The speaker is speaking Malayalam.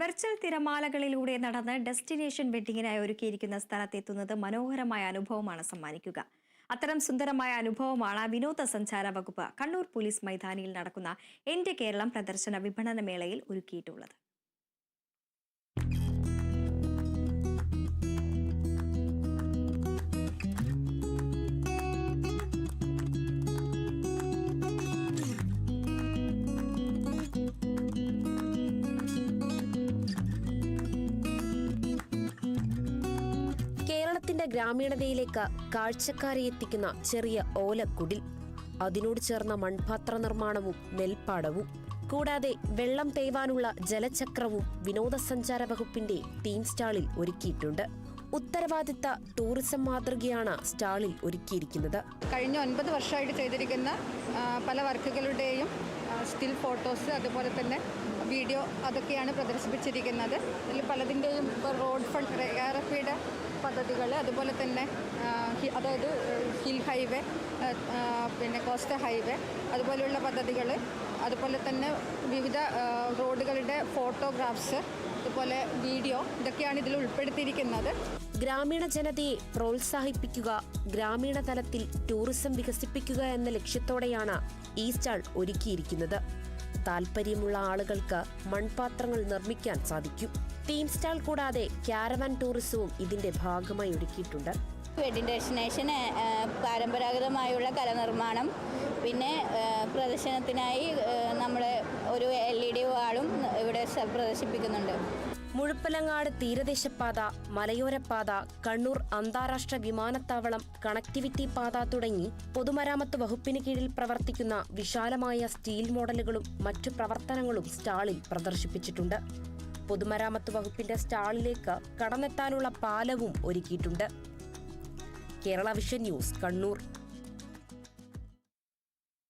വെർച്വൽ തിരമാലകളിലൂടെ നടന്ന് ഡെസ്റ്റിനേഷൻ വെഡിങ്ങിനായി ഒരുക്കിയിരിക്കുന്ന സ്ഥലത്തെത്തുന്നത് മനോഹരമായ അനുഭവമാണ് സമ്മാനിക്കുക. അത്തരം സുന്ദരമായ അനുഭവമാണ് വിനോദസഞ്ചാര വകുപ്പ് കണ്ണൂർ പോലീസ് മൈതാനിയിൽ നടക്കുന്ന എന്റെ കേരളം പ്രദർശന വിപണന മേളയിൽ ഒരുക്കിയിട്ടുള്ളത്. ഗ്രാമീണതയിലേക്ക് കാഴ്ചക്കാരെ എത്തിക്കുന്ന ചെറിയ ഓലക്കുടിൽ. അതിനോട് ചേർന്ന മൺപാത്ര നിർമ്മാണവും നെൽപ്പാടവും കൂടാതെ വെള്ളം തേവാനുള്ള ജലചക്രവും വിനോദസഞ്ചാര വകുപ്പിന്റെ തീം സ്റ്റാളിൽ ഒരുക്കിയിട്ടുണ്ട്. ഉത്തരവാദിത്ത ടൂറിസം മാതൃകയാണ് സ്റ്റാളിൽ ഒരുക്കിയിരിക്കുന്നത്. കഴിഞ്ഞ ഒൻപത് വർഷമായിട്ട് ചെയ്തിരിക്കുന്ന പല വർക്കുകളുടെയും സ്റ്റിൽ ഫോട്ടോസ് അതുപോലെ തന്നെ വീഡിയോ അതൊക്കെയാണ് പ്രദർശിപ്പിച്ചിരിക്കുന്നത്. ഇതിൽ പലതിന്റെയും ഇപ്പോൾ റോഡ് ഫണ്ട് ആർ എഫ് പദ്ധതികൾ അതുപോലെ തന്നെ അതായത് ഹിൽ ഹൈവേ പിന്നെ കോസ്റ്റ് ഹൈവേ അതുപോലെയുള്ള പദ്ധതികൾ അതുപോലെ തന്നെ വിവിധ റോഡുകളുടെ ഫോട്ടോഗ്രാഫ്സ് അതുപോലെ വീഡിയോ ഇതൊക്കെയാണ് ഇതിൽ ഉൾപ്പെടുത്തിയിരിക്കുന്നത്. ഗ്രാമീണ ജനതയെ പ്രോത്സാഹിപ്പിക്കുക ഗ്രാമീണ തലത്തിൽ ടൂറിസം വികസിപ്പിക്കുക എന്ന ലക്ഷ്യത്തോടെയാണ് ഈ സ്റ്റാൾ ഒരുക്കിയിരിക്കുന്നത്. താല്പര്യമുള്ള ആളുകൾക്ക് മൺപാത്രങ്ങൾ നിർമ്മിക്കാൻ സാധിക്കും. തീം സ്റ്റാൾ കൂടാതെ ക്യാരവാൻ ടൂറിസവും ഇതിന്റെ ഭാഗമായി ഒരുക്കിയിട്ടുണ്ട്. വെഡിങ് ഡെസ്റ്റിനേഷൻ പരമ്പരാഗതമായുള്ള കലനിർമ്മാണം പിന്നെ പ്രദർശനത്തിനായി നമ്മൾ ഒരു എൽ ഇ ഡി വാളും ഇവിടെ പ്രദർശിപ്പിക്കുന്നുണ്ട്. മുഴുപ്പലങ്ങാട് തീരദേശപാത മലയോരപാത കണ്ണൂർ അന്താരാഷ്ട്ര വിമാനത്താവളം കണക്ടിവിറ്റി പാത തുടങ്ങി പൊതുമരാമത്ത് വകുപ്പിന് കീഴിൽ പ്രവർത്തിക്കുന്ന വിശാലമായ സ്റ്റീൽ മോഡലുകളും മറ്റു പ്രവർത്തനങ്ങളും സ്റ്റാളിൽ പ്രദർശിപ്പിച്ചിട്ടുണ്ട്. പൊതുമരാമത്ത് വകുപ്പിന്റെ സ്റ്റാളിലേക്ക് കടന്നെത്താനുള്ള പാലവും ഒരുക്കിയിട്ടുണ്ട്. Kerala vision news Kannur.